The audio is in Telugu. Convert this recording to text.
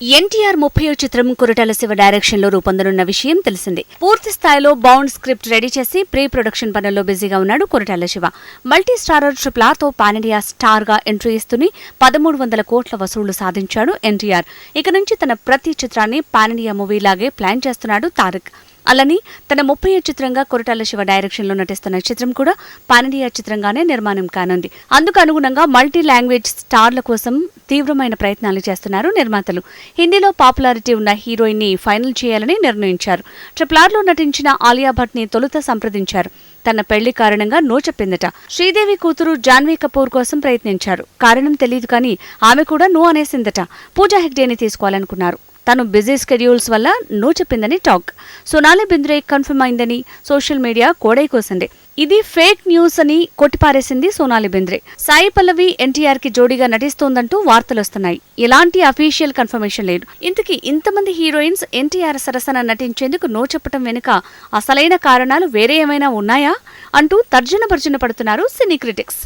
ఎన్టీఆర్ ముప్పై చిత్రం కురటాల శివ డైరెక్షన్లో రూపొందనున్న విషయం తెలిసిందే. పూర్తి స్థాయిలో బౌండ్ స్క్రిప్ట్ రెడీ చేసి ప్రీ ప్రొడక్షన్ పనుల్లో బిజీగా ఉన్నాడు Koratala Siva. Multi starrer triple ఆర్తో pan India స్టార్గా ఎంట్రీ ఇస్తూనే పదమూడు వందల కోట్ల వసూళ్ళు సాధించాడు ఎన్టీఆర్. ఇక నుంచి తన ప్రతి చిత్రాన్ని పాన్ ఇండియా మూవీలాగే ప్లాన్ చేస్తున్నాడు తారక్. అలాని తన ముప్పై చిత్రంగా కొరటాల శివ డైరెక్షన్లో నటిస్తున్న చిత్రం కూడా పానిడియా చిత్రంగానే నిర్మాణం కానుంది. అందుకు అనుగుణంగా మల్టీ లాంగ్వేజ్ స్టార్ల కోసం తీవ్రమైన ప్రయత్నాలు చేస్తున్నారు నిర్మాతలు. హిందీలో పాపులారిటీ ఉన్న హీరోయిన్ని ఫైనల్ చేయాలని నిర్ణయించారు. ట్రిపుల్లో నటించిన ఆలియా భట్ని తొలుత సంప్రదించారు. తన పెళ్ళి కారణంగా నో చెప్పిందట. శ్రీదేవి కూతురు జాన్వీ కపూర్ కోసం ప్రయత్నించారు. కారణం తెలియదు కానీ ఆమె కూడా నో అనేసిందట. పూజా హెగ్డేని తీసుకోవాలనుకున్నారు. తను బిజీ స్కెడ్యూల్స్ వల్ల నో చెప్పిందని టాక్. సోనాలి బింద్రే కన్ఫర్మ్ అయిందని సోషల్ మీడియా కోడై కోసింది. ఇది ఫేక్ న్యూస్ అని కొట్టిపారేసింది సోనాలి బింద్రే. సాయి పల్లవి ఎన్టీఆర్కి జోడీగా నటిస్తోందంటూ వార్తలు వస్తున్నాయి. ఎలాంటి అఫీషియల్ కన్ఫర్మేషన్ లేదు. ఇంతకీ ఇంతమంది హీరోయిన్స్ ఎన్టీఆర్ సరసన నటించేందుకు నో చెప్పటం వెనుక అసలైన కారణాలు వేరే ఏమైనా ఉన్నాయా? అంటూ తర్జన భర్జన పడుతున్నారు సినీ క్రిటిక్స్.